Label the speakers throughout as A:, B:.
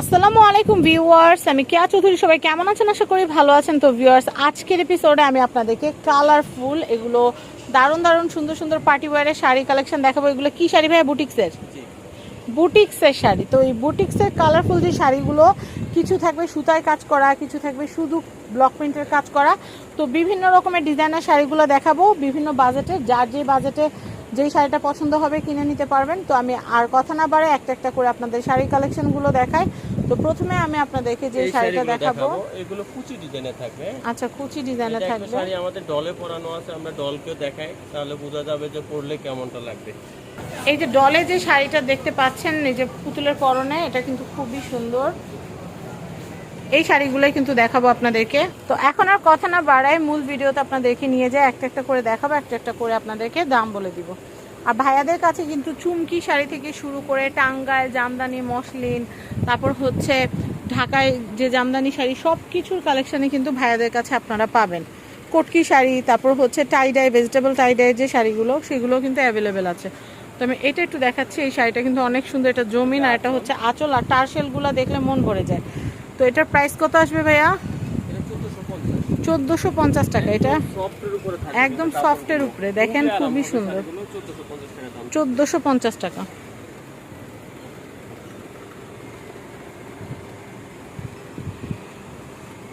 A: আসসালামু আলাইকুম ভিউয়ার্স আমি কেয়া চৌধুরী সবাই কেমন আছেন? আশা করি ভালো আছেন। তো ভিউয়ার্স আজকের এপিসোডে আমি আপনাদেরকে কালারফুল এগুলো দারুণ দারুণ সুন্দর সুন্দর পার্টি ওয়ারের শাড়ি কালেকশন দেখাবো। এগুলো কি শাড়ি ভাই বুটিক্সের? বুটিক্সের শাড়ি। তো এই বুটিক্সের কালারফুল যে শাড়িগুলো কিছু থাকবে সুতায় কাজ করা কিছু থাকবে শুধু ব্লক প্রিন্টের কাজ করা। তো বিভিন্ন রকমের ডিজাইনের শাড়িগুলো দেখাবো বিভিন্ন বাজেটে যার যে বাজেটে যেই শাড়িটা পছন্দ হবে কিনে নিতে পারবেন। তো আমি আর কথা না বাড়ে একটা একটা করে আপনাদের শাড়ি কালেকশনগুলো দেখাই। তো প্রথমে আমি আপনাদেরকে যে শাড়িটা দেখাবো।
B: এগুলো কুচি ডিজাইনের থাকবে।
A: আচ্ছা কুচি
B: একটা
A: থাকবে।
B: শাড়ি আমাদের ডলে পরানো আছে আমরা ডলকেও দেখাই। তাহলে বোঝা যাবে যে পরলে কেমনটা লাগবে।
A: এই যে ডলে যে শাড়িটা দেখতে পাচ্ছেন এই যে পুতুলের পরনে এটা কিন্তু খুবই সুন্দর। এই শাড়িগুলোই কিন্তু দেখাবো আপনাদেরকে। তো এখন আর কথা না বাড়াই মূল ভিডিওতে আপনাদেরকে নিয়ে যায় একটা একটা করে দেখাবো, একটা একটা করে আপনাদেরকে দাম বলে দিব। আর ভাইয়াদের কাছে কিন্তু চুমকি শাড়ি থেকে শুরু করে টাঙ্গাইল, জামদানি, মসলিন, তারপর হচ্ছে ঢাকায় যে জামদানি শাড়ি সব কিছুর কালেকশানে কিন্তু ভাইয়াদের কাছে আপনারা পাবেন। কটকি শাড়ি, তারপর হচ্ছে টাইডাই ভেজিটেবল টাইডাই যে শাড়িগুলো সেগুলো কিন্তু অ্যাভেলেবেল আছে। তো আমি এটা একটু দেখাচ্ছি, এই শাড়িটা কিন্তু অনেক সুন্দর, এটা জমিন আর এটা হচ্ছে আঁচল, আর টার্সেলগুলো দেখলে মন ভরে যায়। তো এটার প্রাইস কত আসবে ভাইয়া?
B: চোদ্দশো পঞ্চাশ
A: টাকা এটা। একদম সফটের উপরে। দেখেন খুবই সুন্দর।
B: চোদ্দশো পঞ্চাশ টাকা।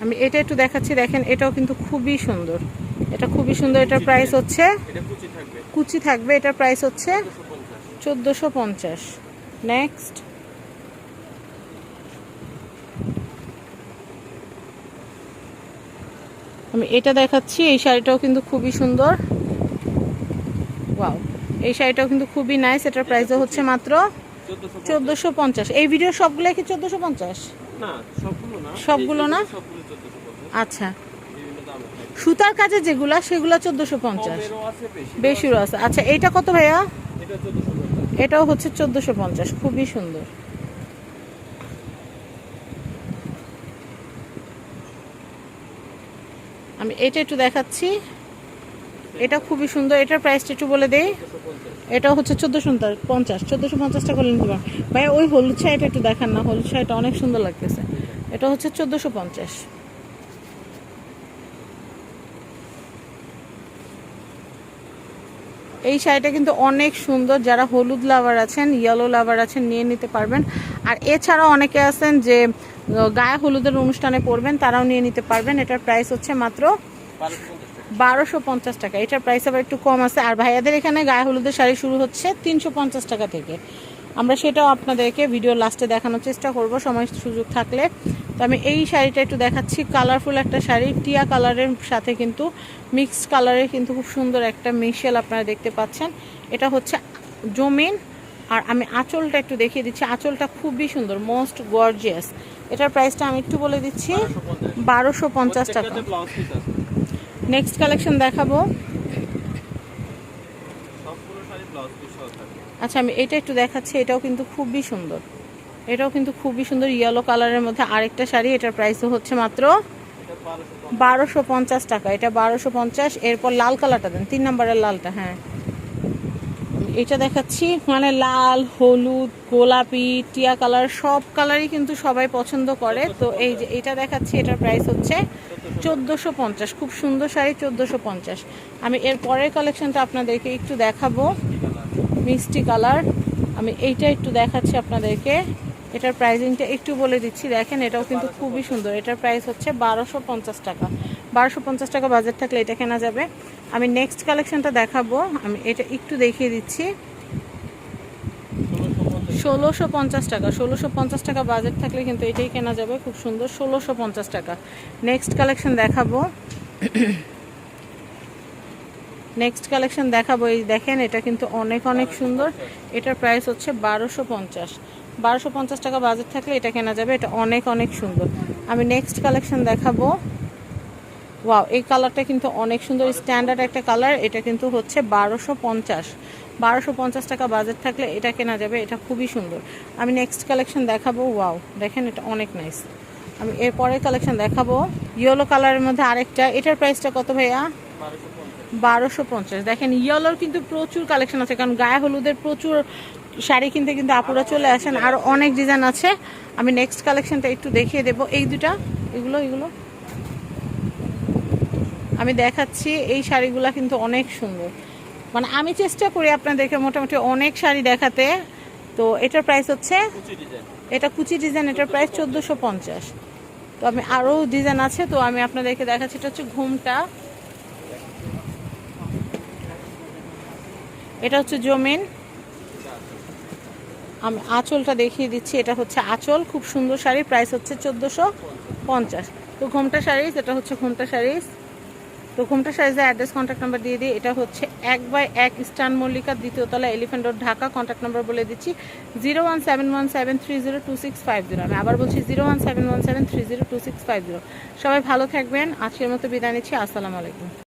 A: আমি এটা একটু দেখাচ্ছি। দেখেন এটাও কিন্তু খুবই সুন্দর। এটা খুবই সুন্দর। এটার প্রাইস হচ্ছে
B: কুচি থাকবে।
A: এটার প্রাইস হচ্ছে
B: চোদ্দোশো পঞ্চাশ।
A: নেক্সট আমি এটা দেখাচ্ছি এই শাড়িটাও কিন্তু খুবই সুন্দর। ওয়াও এই শাড়িটাও কিন্তু খুবই নাইস এটার প্রাইসও হচ্ছে মাত্র
B: চোদ্দশো
A: পঞ্চাশ। এই ভিডিও সবগুলো কি চোদ্দোশো পঞ্চাশ?
B: সবগুলো না।
A: আচ্ছা। সুতার কাজে যেগুলা সেগুলো চোদ্দোশো পঞ্চাশ।
B: বেশি
A: বেশিরও আছে। আচ্ছা এইটা কত ভাইয়া? এটাও হচ্ছে চোদ্দোশো পঞ্চাশ। খুবই সুন্দর। আমি এটা একটু দেখাচ্ছি। এটা খুবই সুন্দর। এটার প্রাইসটা একটু বলে দেই। এটা হচ্ছে চোদ্দোশো পঞ্চাশ চোদ্দোশো পঞ্চাশ টাকা নিতে পারেন ভাই, ওই হলুদ শাড়িটা একটু দেখান না, হলুদ শাড়িটা অনেক সুন্দর লাগতেছে। এটা হচ্ছে চোদ্দোশো পঞ্চাশ। এই শাড়িটা কিন্তু অনেক সুন্দর। যারা হলুদ লাভার আছেন ইয়েলো লাভার আছেন, নিয়ে নিতে পারবেন। আর এছাড়াও অনেকে আছেন যে গায়ে হলুদের অনুষ্ঠানে পরবেন, তারাও নিয়ে নিতে পারবেন। এটার প্রাইস হচ্ছে মাত্র
B: বারোশো পঞ্চাশ টাকা।
A: এটার প্রাইস আবার একটু কম আছে। আর ভাইয়াদের এখানে গায়ে হলুদের শাড়ি শুরু হচ্ছে তিনশো পঞ্চাশ টাকা থেকে। আমরা সেটাও আপনাদেরকে ভিডিও লাস্টে দেখানোর চেষ্টা করব। সময় সুযোগ থাকলে। তো আমি এই শাড়িটা একটু দেখাচ্ছি। কালারফুল একটা শাড়ি। টিয়া কালারের সাথে কিন্তু মিক্সড কালারের কিন্তু খুব সুন্দর একটা মিশেল আপনারা দেখতে পাচ্ছেন। এটা হচ্ছে জমিন আর আমি আঁচলটা একটু দেখিয়ে দিচ্ছি। আঁচলটা খুবই সুন্দর মোস্ট গর্জিয়াস এটার প্রাইসটা আমি একটু বলে দিচ্ছি বারোশো পঞ্চাশ টাকা। নেক্সট কালেকশন দেখাবো। আচ্ছা আমি এটা একটু দেখাচ্ছি এটাও কিন্তু খুবই সুন্দর। এটাও কিন্তু খুবই সুন্দর ইয়েলো কালারের মধ্যে আরেকটা শাড়ি এটার প্রাইস হচ্ছে মাত্র
B: বারোশো
A: পঞ্চাশ। টাকা এটা বারোশো পঞ্চাশ। এরপর লাল কালারটা দেন তিন নম্বরের লালটা হ্যাঁ। এটা দেখাচ্ছি। মানে লাল, হলুদ, গোলাপি, টিয়া কালার, সব কালারই কিন্তু সবাই পছন্দ করে। তো এই যে এটা দেখাচ্ছি, এটার প্রাইস হচ্ছে চোদ্দোশো পঞ্চাশ। খুব সুন্দর শাড়ি, চোদ্দোশো পঞ্চাশ। আমি এর পরের কালেকশনটা আপনাদেরকে একটু দেখাবো। মিষ্টি কালার। আমি এইটা একটু দেখাচ্ছি আপনাদেরকে। এটার প্রাইসিংটা একটু বলে দিচ্ছি। দেখেন, এটাও কিন্তু খুবই সুন্দর। এটার প্রাইস হচ্ছে বারোশো টাকা। বারোশো পঞ্চাশ টাকা বাজেট থাকলে এটা কেনা যাবে। আমি নেক্সট কালেকশনটা দেখাবো। আমি এটা একটু দেখিয়ে দিচ্ছি। ষোলোশো পঞ্চাশ টাকা। ষোলোশো পঞ্চাশ টাকা বাজেট থাকলে কিন্তু এটাই কেনা যাবে। খুব সুন্দর ষোলোশো পঞ্চাশ টাকা। নেক্সট কালেকশন দেখাবো। নেক্সট কালেকশন দেখাবো। এই দেখেন, এটা কিন্তু অনেক অনেক সুন্দর। এটার প্রাইস হচ্ছে বারোশো পঞ্চাশ। বারোশো পঞ্চাশ টাকা বাজেট থাকলে এটা কেনা যাবে। এটা অনেক অনেক সুন্দর। আমি নেক্সট কালেকশন দেখাবো। ওয়াও এই কালারটা কিন্তু অনেক সুন্দর। স্ট্যান্ডার্ড একটা কালার এটা কিন্তু হচ্ছে বারোশো পঞ্চাশ। বারোশো পঞ্চাশ টাকা বাজেট থাকলে এটা কেনা যাবে, এটা খুবই সুন্দর। আমি নেক্সট কালেকশন দেখাবো ওয়াও দেখেন এটা অনেক নাইস আমি এর পরের কালেকশন দেখাবো ইয়েলো কালারের মধ্যে আরেকটা। এটার প্রাইসটা কত ভাইয়া?
B: বারোশো পঞ্চাশ।
A: দেখেন ইয়েলোর কিন্তু প্রচুর কালেকশন আছে, কারণ গায়ে হলুদের প্রচুর শাড়ি কিনতে কিন্তু আপুরা চলে আসেন। আর অনেক ডিজাইন আছে। আমি নেক্সট কালেকশনটা একটু দেখিয়ে দেবো। এই দুটা এগুলো এগুলো। আমি দেখাচ্ছি এই শাড়িগুলো কিন্তু অনেক সুন্দর। মানে আমি চেষ্টা করি আপনাদেরকে মোটামুটি অনেক শাড়ি দেখাতে। তো এটার প্রাইস হচ্ছে এটা কুচি ডিজাইন এটার প্রাইস চোদ্দোশো পঞ্চাশ। তো আমি আরও ডিজাইন আছে তো আমি আপনাদেরকে দেখাচ্ছি এটা হচ্ছে ঘুমটা। এটা হচ্ছে জমিন। আমি আঁচলটা দেখিয়ে দিচ্ছি এটা হচ্ছে আঁচল খুব সুন্দর শাড়ি প্রাইস হচ্ছে চোদ্দোশো পঞ্চাশ। তো ঘুমটা শাড়িজ এটা হচ্ছে ঘুমটা শাড়িজ তো ঘুমটা সাইজে অ্যাড্রেস কন্ট্যাক্ট নাম্বার দিয়ে দিই। এটা হচ্ছে এক বাই এক স্টান Mallika দ্বিতীয়তলা elephant road Dhaka. Contact number বলে দিচ্ছি zero one seven one seven three zero two six five zero আমি আবার বলছি zero one seven one seven three zero two six five zero সবাই ভালো থাকবেন। আজকের মতো বিদায় নিচ্ছি। আসসালামু আলাইকুম।